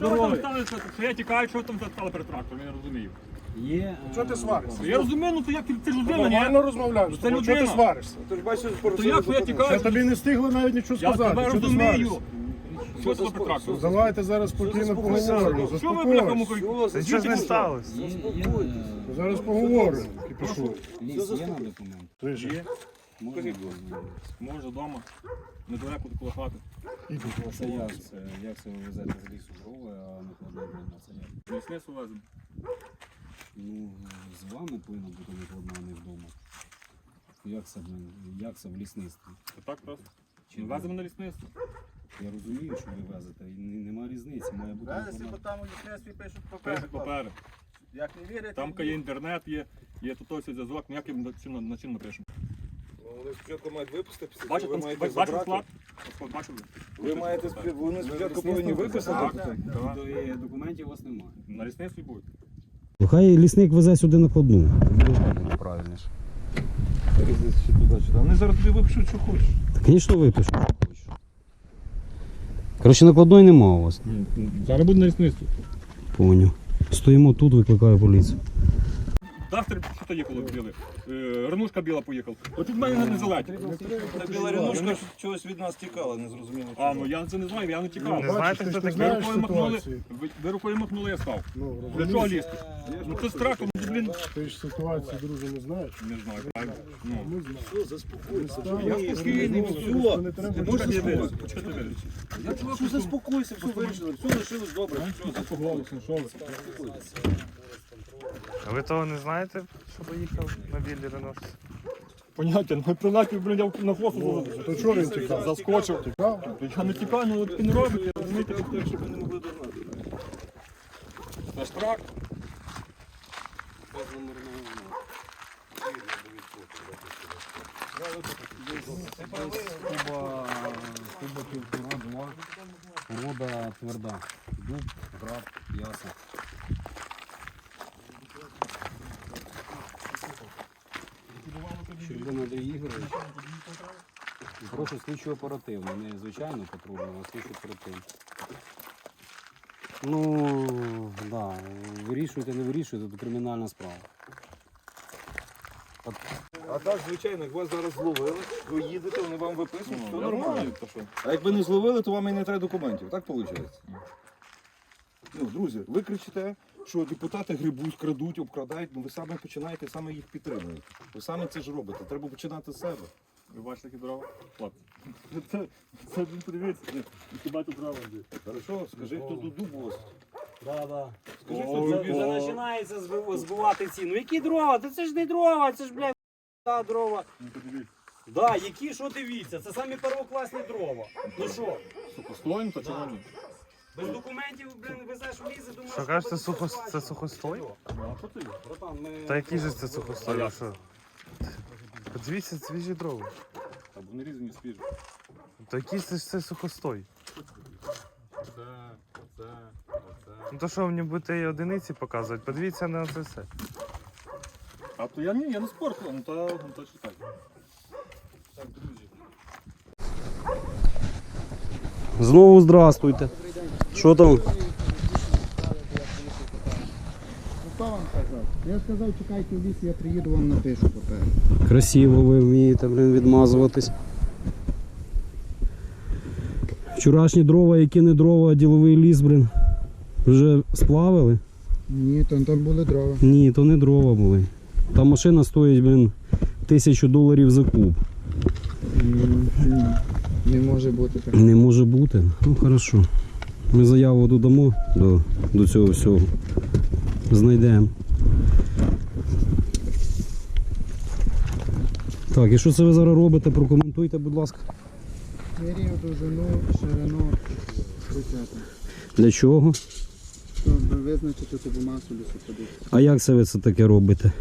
Що ви там стали, що, що я тікаю, що ви там стали перед трактором, я не розумію. Є. Чого ти сваришся? Я розумію, ну то як ти ж людина, ні? Нормально розмовляєш. Це Чого ти людина. сваришся? Ти ж бачиш, То як що я тікаю? тобі не встигли навіть нічого Я сказати. тебе Чого ти розумію. сваришся? Що це трактором? Давайте зараз спокійно поговоримо. Що ви, бляха, Заспокойся. мукаєте? Це не сталося. Є, є, е, Зараз поговоримо. Кипішу. ліс є на документ. Слышиш? Можна знати. може вдома, недалеко до коло хати. Це як це? Як це ви везете з лісу дрова, а не кладе дрова? Це як? Лісництво веземо. Ну, з вами повинна бути накладна, а не вдома. Як це, як це в лісництві? Це так просто. Чи Веземо на лісництво. Я розумію, що ви везете, і не- нема різниці, має бути Везеться, бо накладна. там у лісництві пишуть папери. Пишуть папери. Як не вірите? Там є інтернет, є, є тут ось зв'язок, ніяким на чим, на чим напишемо. Ну, Вони спочатку мають після Бачите, ви там маєте бачите забрати. склад? Склад бачили? Ви маєте спі- вони спочатку повинні виписати? Так, так. До документів у вас немає. На лісництві буде. Ну, Хай лісник везе сюди накладну. Правильніше. Різниця ще туди, чи там. Вони зараз тобі випишуть, що хочеш. Так, звісно, випишу. Коротше, накладної нема у вас. Зараз буде на лісництві. Поняв. Стоїмо тут, викликаю поліцію. Дастер що то їхало біли. Е, Ренушка біла поїхав. От тут в мене не залетить. Та білорінушка чогось від нас тікала, не зрозуміло. А, ну я це не знаю, я не тікав. Не знаєте, хто Ви рукою махнули, ви, ви рукою махнули, я став. Ну, Для чого лізти? Ну це страх, ну, блін. Ти ж ситуацію, друже, не знаєш. Не знаю, правильно. Ну. Ми знаємо. Все, заспокойся. Я спокійний, Ну, все. Ти можеш заспокоїтися. вирішу, чекай, я чувак, заспокойся, все вирішили, все лишилось добре. Все, По що ви? А ви того не знаєте, що поїхав на білі реношці? Поняття, ну прилетів, блін, я на хвосту То чого він тікав? заскочив. Тікав? Я не тікаю, ну от він робить, розумієте, щоб ви не могли дознати. це ж трак. Без номерного знаку. Куба, куба півтора, два. Порода тверда. Дуб, граб, яса. Щербина Андрій Ігорович. Прошу слідчу оперативно, не звичайно патрульно, а слідчу оперативно. Ну, да, вирішуйте, не вирішуйте, то кримінальна справа. А так, звичайно, як вас зараз зловили, ви їдете, вони вам виписують, все нормально. Нормально, то що? А якби не зловили, то вам і не треба документів. Так виходить? Ну, друзі, ви кричите, що депутати грибуть, крадуть, обкрадають, ну ви саме починаєте, саме їх підтримуєте. Ви саме це ж робите. Треба починати з себе. Ви бачите такі дрова? Хлопці. Це, це він подивіться. Хіба тут дрова є? Хорошо, скажи, хто тут дуб возить. Да, да. Скажи, хто Вже, тут вже починається збив- збивати ціну. Які дрова? Та це ж не дрова, це ж, блядь, та дрова. Ну подивіться. Да, які, що дивіться, це самі первокласні дрова. Ну що, Сухостоїм та чого ні? Без документів, блін, везеш в ліс і думаєш, Що що кажете, сухо... це сухостой? Ну, а це? Братан, ми... Та який же це сухостой? ви що? Подивіться, свіжі дрова. Та вони різні свіжі. То який це, це сухостой? Це, це, оце. Ну то що, мені будете і одиниці показувати? Подивіться на це все. А то я ні, я не спорту, ну то, ну то читай. Так, друзі. Знову здравствуйте. Що там? Хто вам казав? Я сказав, чекайте в ліс, я приїду вам напишу папери. Красиво ви вмієте, блін, відмазуватись. Вчорашні дрова, які не дрова, а діловий ліс, блін. Вже сплавили? Ні, там, там були дрова. Ні, то не дрова були. Та машина стоїть, блін, тисячу доларів за куб. М, ні. Не може бути так. Не може бути. Ну, хорошо. Ми заяву додамо до, до цього всього. Знайдемо. Так, і що це ви зараз робите? Прокоментуйте, будь ласка. Мірію довжину, ширину. Для чого? Щоб визначити тобі масу лісоходу. А як це ви це таке робите?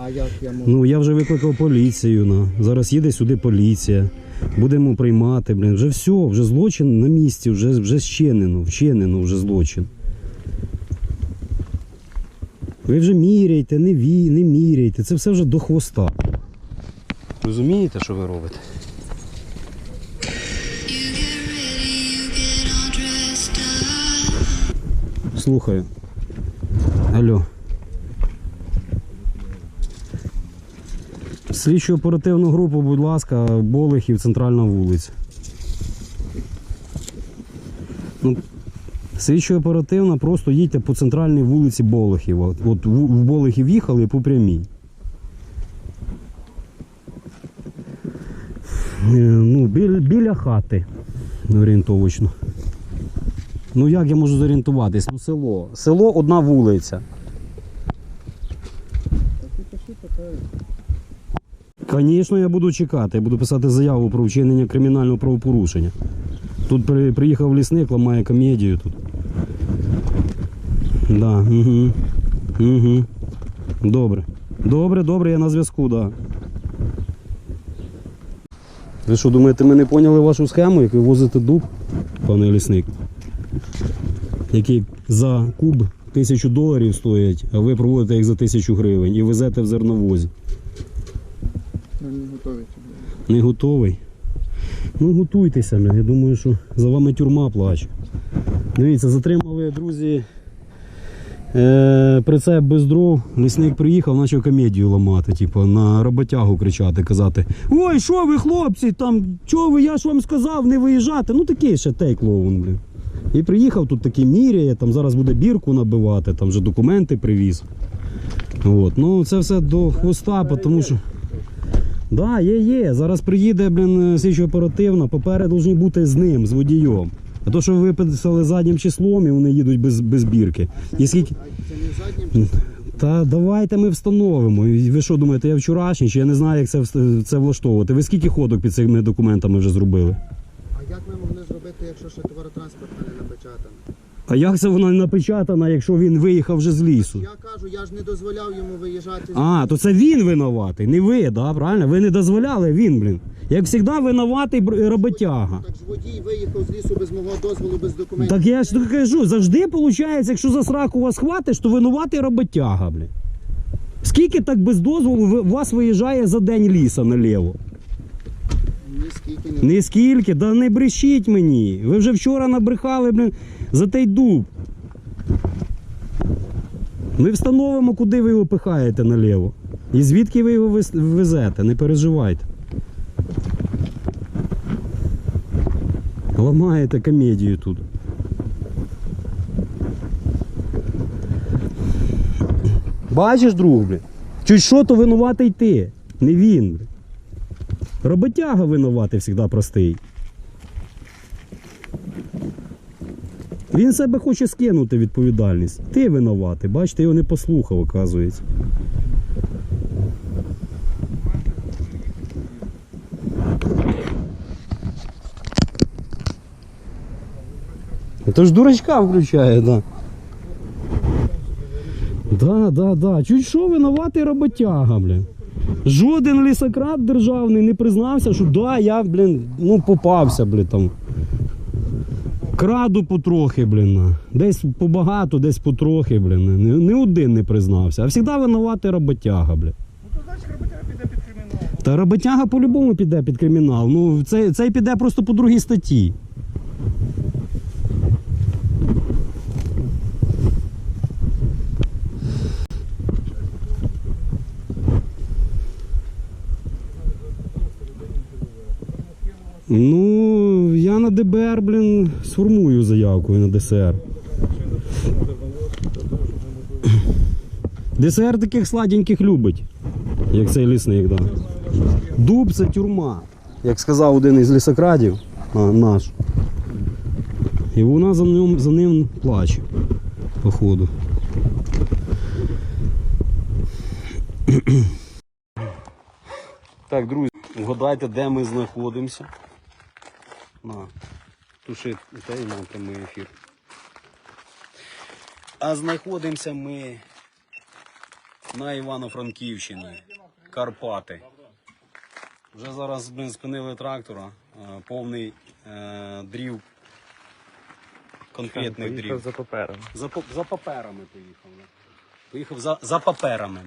А як я можу? Ну я вже викликав поліцію. На. Зараз їде сюди поліція. Будемо приймати, блін. Вже все, вже злочин на місці, вже, вже зчинено, вчинено вже злочин. Ви вже міряйте, не ві, не міряйте. Це все вже до хвоста. Розумієте, що ви робите? You get Слідчу оперативну групу, будь ласка, Болихів, центральна вулиця. Ну, слідчо оперативна, просто їдьте по центральній вулиці Болохів. От, от в, в Болохів їхали по прямій. Е, Ну, біля, біля хати орієнтовочно. Ну як я можу зорієнтуватись? Ну село. Село одна вулиця. Звісно, я буду чекати. Я буду писати заяву про вчинення кримінального правопорушення. Тут при, приїхав лісник, ламає комедію тут. Да, угу. Угу. Добре. Добре, добре, я на зв'язку. Да. Ви що, думаєте, ми не поняли вашу схему, як ви возите дуб, пане лісник? Який за куб тисячу доларів стоять, а ви проводите їх за тисячу гривень і везете в зерновозі. Ну, не готові. чи? Не готовий? Ну готуйтеся, я думаю, що за вами тюрма плаче. Дивіться, затримали, друзі. Е, прицеп без дров, лісник приїхав, почав комедію ламати, типу, на роботягу кричати, казати: Ой, що ви, хлопці, там, чого ви, я ж вам сказав, не виїжджати. Ну такий ще тей клоун, блін. І приїхав тут такий міряє, там зараз буде бірку набивати, там вже документи привіз. От. Ну це все до хвоста, тому що. Да, є, є. Зараз приїде, блін, слідчо оперативна, папери повинні бути з ним, з водієм. А то, що ви виписали заднім числом і вони їдуть без, без бірки. І скільки. Та давайте ми встановимо. Ви що думаєте, я вчорашній, чи я не знаю, як це, це влаштовувати. Ви скільки ходок під цими документами вже зробили? А як ми могли зробити, якщо ще товаротранспортна не напечатана? А як це вона не напечатана, якщо він виїхав вже з лісу? Я кажу, я ж не дозволяв йому виїжджати. А, то це він винуватий, не ви, да, правильно? Ви не дозволяли, він, блін. Як завжди, винуватий бр- роботяга. Так ж водій виїхав з лісу без мого дозволу, без документів. Так я ж так кажу, завжди виходить, якщо за сраку вас хватиш, то винуватий роботяга, блін. Скільки так без дозволу ви- вас виїжджає за день ліса наліво? Ні, скільки не. Не скільки, да не брешіть мені. Ви вже вчора набрехали, блін, за той дуб. Ми встановимо, куди ви його пихаєте наліво. І звідки ви його везете, не переживайте. Ламаєте комедію тут. Бачиш, друг, блін? Чуть що, то винуватий ти, не він. Блін. Роботяга винуватий завжди простий. Він себе хоче скинути відповідальність. Ти винуватий, бачите, його не послухав, оказується. Це ж дурачка включає, да. Да, да, да. Чуть що винуватий роботяга, блін. Жоден лісократ державний не признався, що да, я, блін, ну попався, блін, там. Краду потрохи, блін. Десь побагато, десь потрохи, блін. Не, не один не признався. А завжди винуватий роботяга, блін. Ну то значить роботяга піде під кримінал. Та роботяга по-любому піде під кримінал. Ну, цей, цей піде просто по другій статті. Ну, я на ДБР, блін, сформую заявку і на ДСР. ДСР таких сладеньких любить, як цей лісник, да. Дуб це тюрма, як сказав один із лісокрадів наш. І вона за ним, за ним плаче, походу. Так, друзі, вгадайте, де ми знаходимося. На, туши те і нам прямий ефір. А знаходимося ми на Івано-Франківщині. Карпати. Вже зараз блин, спинили трактора, повний е, дрів. Конкретних Поїхав дрів. за папером. За, за паперами поїхав. да. Поїхав за, за паперами.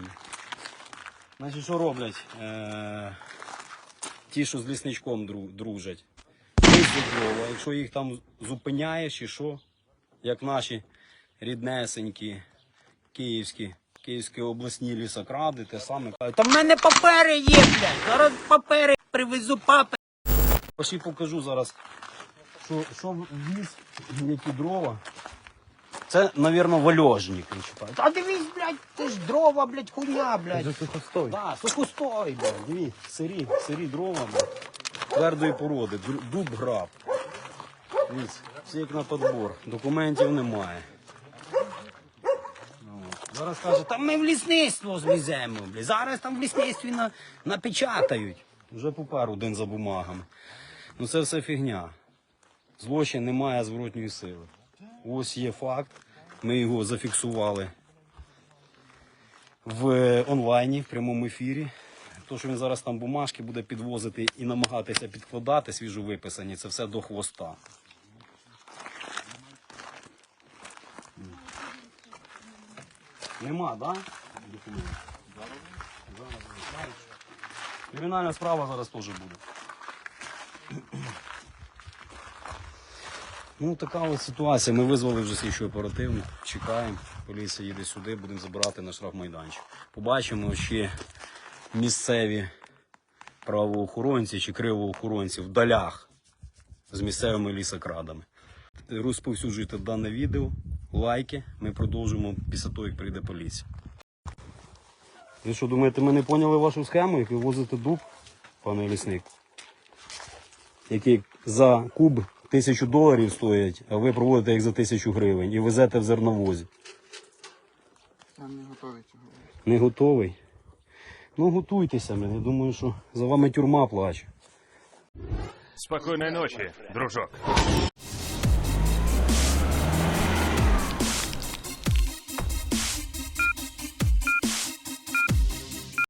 Значить, що роблять? Е, ті, що з лісничком дружать. Їздять. Якщо їх там зупиняєш чи що, як наші ріднесенькі, київські, київські обласні лісокради, те саме та в мене папери є, блядь, зараз папери привезу папи. Ще покажу зараз, що, що віз, які дрова. Це, навірно, вальожник. А дивись, блядь, ти ж дрова, блядь, хуйня, блядь. Це сухостой. Да, сухостой, блядь, диві, сирі, сирі дрова, блядь. Твердої породи, дуб граб. Всі як на подбор, документів немає. Ну. Зараз каже, там ми в лісництво звеземо, блядь. Зараз там в лісництві на, напечатають. Вже попер один за бумагами. Ну це все фігня. Злочин не має зворотньої сили. Ось є факт. Ми його зафіксували в онлайні, в прямому ефірі. То, що він зараз там бумажки буде підвозити і намагатися підкладати свіжовиписані, це все до хвоста. Нема? Да? Документів? Кримінальна справа зараз теж буде. Ну, така от ситуація. Ми визвали вже слідчу оперативну, чекаємо. Поліція їде сюди, будемо забирати на штрафмайданчик. Побачимо ще місцеві правоохоронці чи кривоохоронці в далях з місцевими лісокрадами. Розповсюджуйте дане відео, лайки. Ми продовжимо після того, як прийде поліція. Ви що думаєте, ми не поняли вашу схему, як ви возите дуб, пане лісник? Який за куб тисячу доларів стоять, а ви проводите їх за тисячу гривень і везете в зерновозі. Я не готовий цього. Не готовий? Ну готуйтеся, блін. Я думаю, що за вами тюрма плаче. Спокійної ночі, дружок.